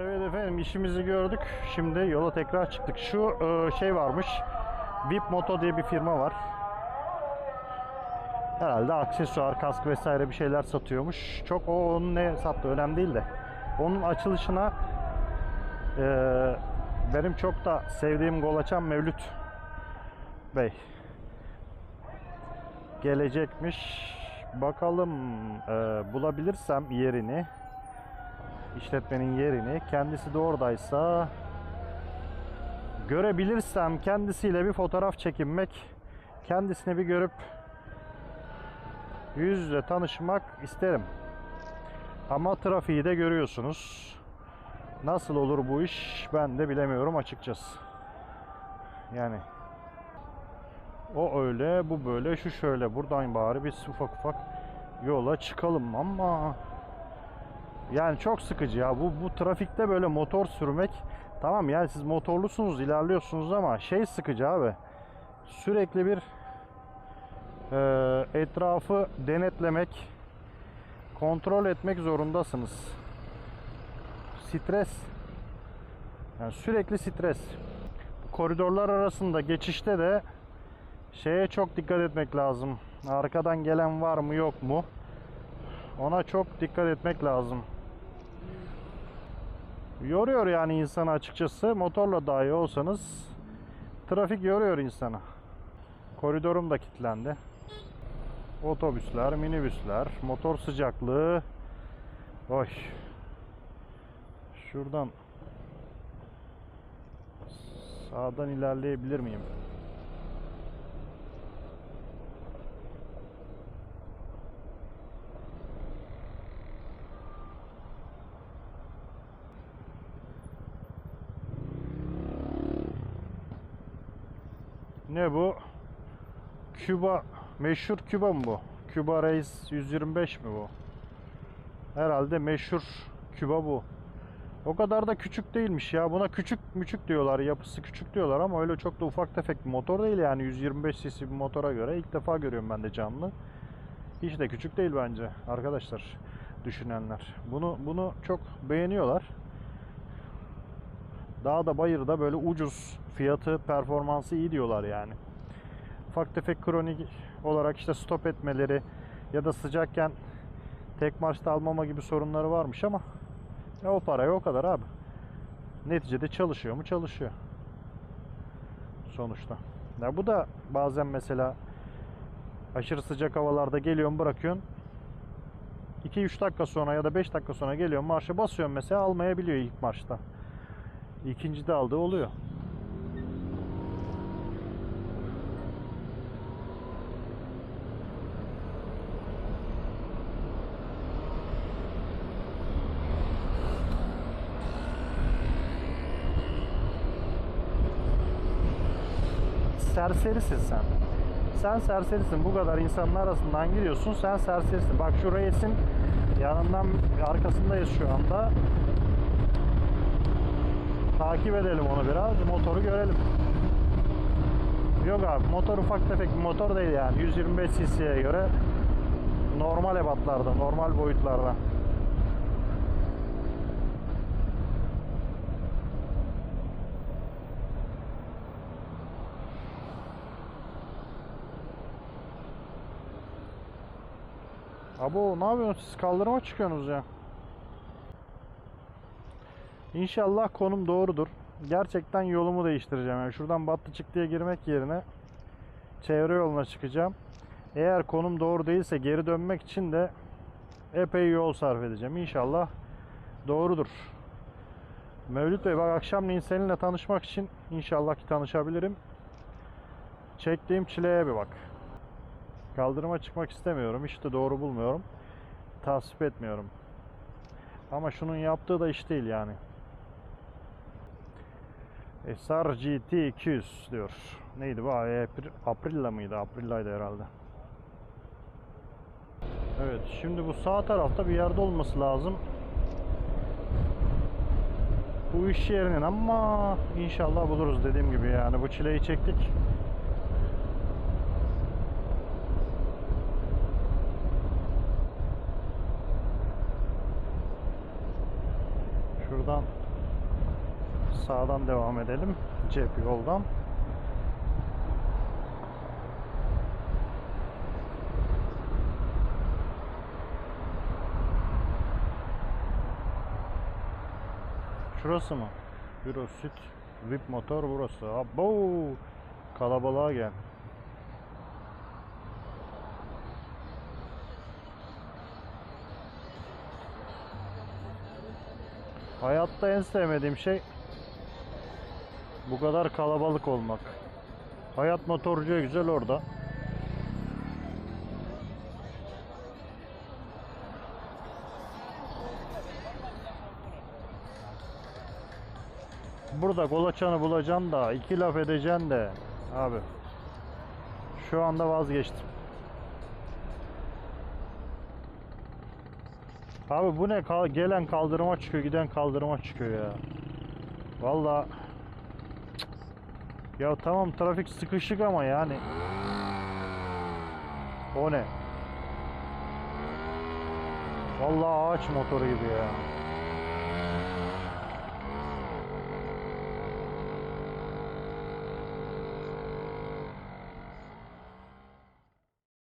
Evet efendim işimizi gördük. Şimdi yola tekrar çıktık. Şu e, şey varmış. VIP Moto diye bir firma var. Herhalde aksesuar, kask vesaire bir şeyler satıyormuş. Çok o onun ne sattı önemli değil de. Onun açılışına e, benim çok da sevdiğim Golaçan Mevlüt Bey gelecekmiş. Bakalım e, bulabilirsem yerini işletmenin yerini kendisi de oradaysa görebilirsem kendisiyle bir fotoğraf çekinmek kendisini bir görüp yüz yüze tanışmak isterim. Ama trafiği de görüyorsunuz. Nasıl olur bu iş ben de bilemiyorum açıkçası. Yani o öyle, bu böyle, şu şöyle. Buradan bari biz ufak ufak yola çıkalım ama yani çok sıkıcı ya. Bu bu trafikte böyle motor sürmek tamam yani siz motorlusunuz, ilerliyorsunuz ama şey sıkıcı abi. Sürekli bir e, etrafı denetlemek, kontrol etmek zorundasınız. Stres. Yani sürekli stres. Koridorlar arasında geçişte de şeye çok dikkat etmek lazım. Arkadan gelen var mı yok mu? Ona çok dikkat etmek lazım. Yoruyor yani insanı açıkçası. Motorla dahi olsanız trafik yoruyor insanı. Koridorum da kilitlendi. Otobüsler, minibüsler, motor sıcaklığı. Oy. Şuradan sağdan ilerleyebilir miyim? Ne bu? Küba meşhur Küba mı bu? Küba Reis 125 mi bu? Herhalde meşhur Küba bu. O kadar da küçük değilmiş ya. Buna küçük müçük diyorlar. Yapısı küçük diyorlar ama öyle çok da ufak tefek bir motor değil yani 125 cc bir motora göre. ilk defa görüyorum ben de canlı. Hiç de küçük değil bence arkadaşlar düşünenler. Bunu bunu çok beğeniyorlar. Daha da bayırda böyle ucuz fiyatı performansı iyi diyorlar yani. Ufak tefek kronik olarak işte stop etmeleri ya da sıcakken tek marşta almama gibi sorunları varmış ama ya o paraya o kadar abi. Neticede çalışıyor mu? Çalışıyor. Sonuçta. Ya bu da bazen mesela aşırı sıcak havalarda geliyorsun bırakıyorsun 2-3 dakika sonra ya da 5 dakika sonra geliyorsun marşa basıyorsun mesela almayabiliyor ilk marşta. İkinci de aldığı oluyor. Serserisin sen. Sen serserisin. Bu kadar insanın arasından giriyorsun. Sen serserisin. Bak şu reisin yanından arkasındayız şu anda. Takip edelim onu biraz. Motoru görelim. Yok abi motor ufak tefek bir motor değil yani. 125 cc'ye göre normal ebatlarda, normal boyutlarda. Abo ne yapıyorsunuz siz kaldırıma çıkıyorsunuz ya. İnşallah konum doğrudur. Gerçekten yolumu değiştireceğim. Yani şuradan battı çık diye girmek yerine çevre yoluna çıkacağım. Eğer konum doğru değilse geri dönmek için de epey yol sarf edeceğim. İnşallah doğrudur. Mevlüt Bey bak akşamleyin seninle tanışmak için inşallah ki tanışabilirim. Çektiğim çileye bir bak. Kaldırıma çıkmak istemiyorum. İşte doğru bulmuyorum. Tasvip etmiyorum. Ama şunun yaptığı da iş değil yani. SR GT 200 diyor. Neydi bu? April, Aprilla mıydı? Aprilla'ydı herhalde. Evet şimdi bu sağ tarafta bir yerde olması lazım. Bu iş yerinin ama inşallah buluruz dediğim gibi yani bu çileyi çektik. Şuradan Sağdan devam edelim. Cep yoldan. Şurası mı? Euro süt. VIP motor burası. Abo! Kalabalığa gel. Hayatta en sevmediğim şey bu kadar kalabalık olmak. Hayat motorcuya güzel orada. Burada kolaçanı bulacaksın da iki laf edeceksin de abi. Şu anda vazgeçtim. Abi bu ne? Gelen kaldırıma çıkıyor, giden kaldırıma çıkıyor ya. Vallahi. Ya tamam trafik sıkışık ama yani. O ne? Vallahi ağaç motoru gibi ya.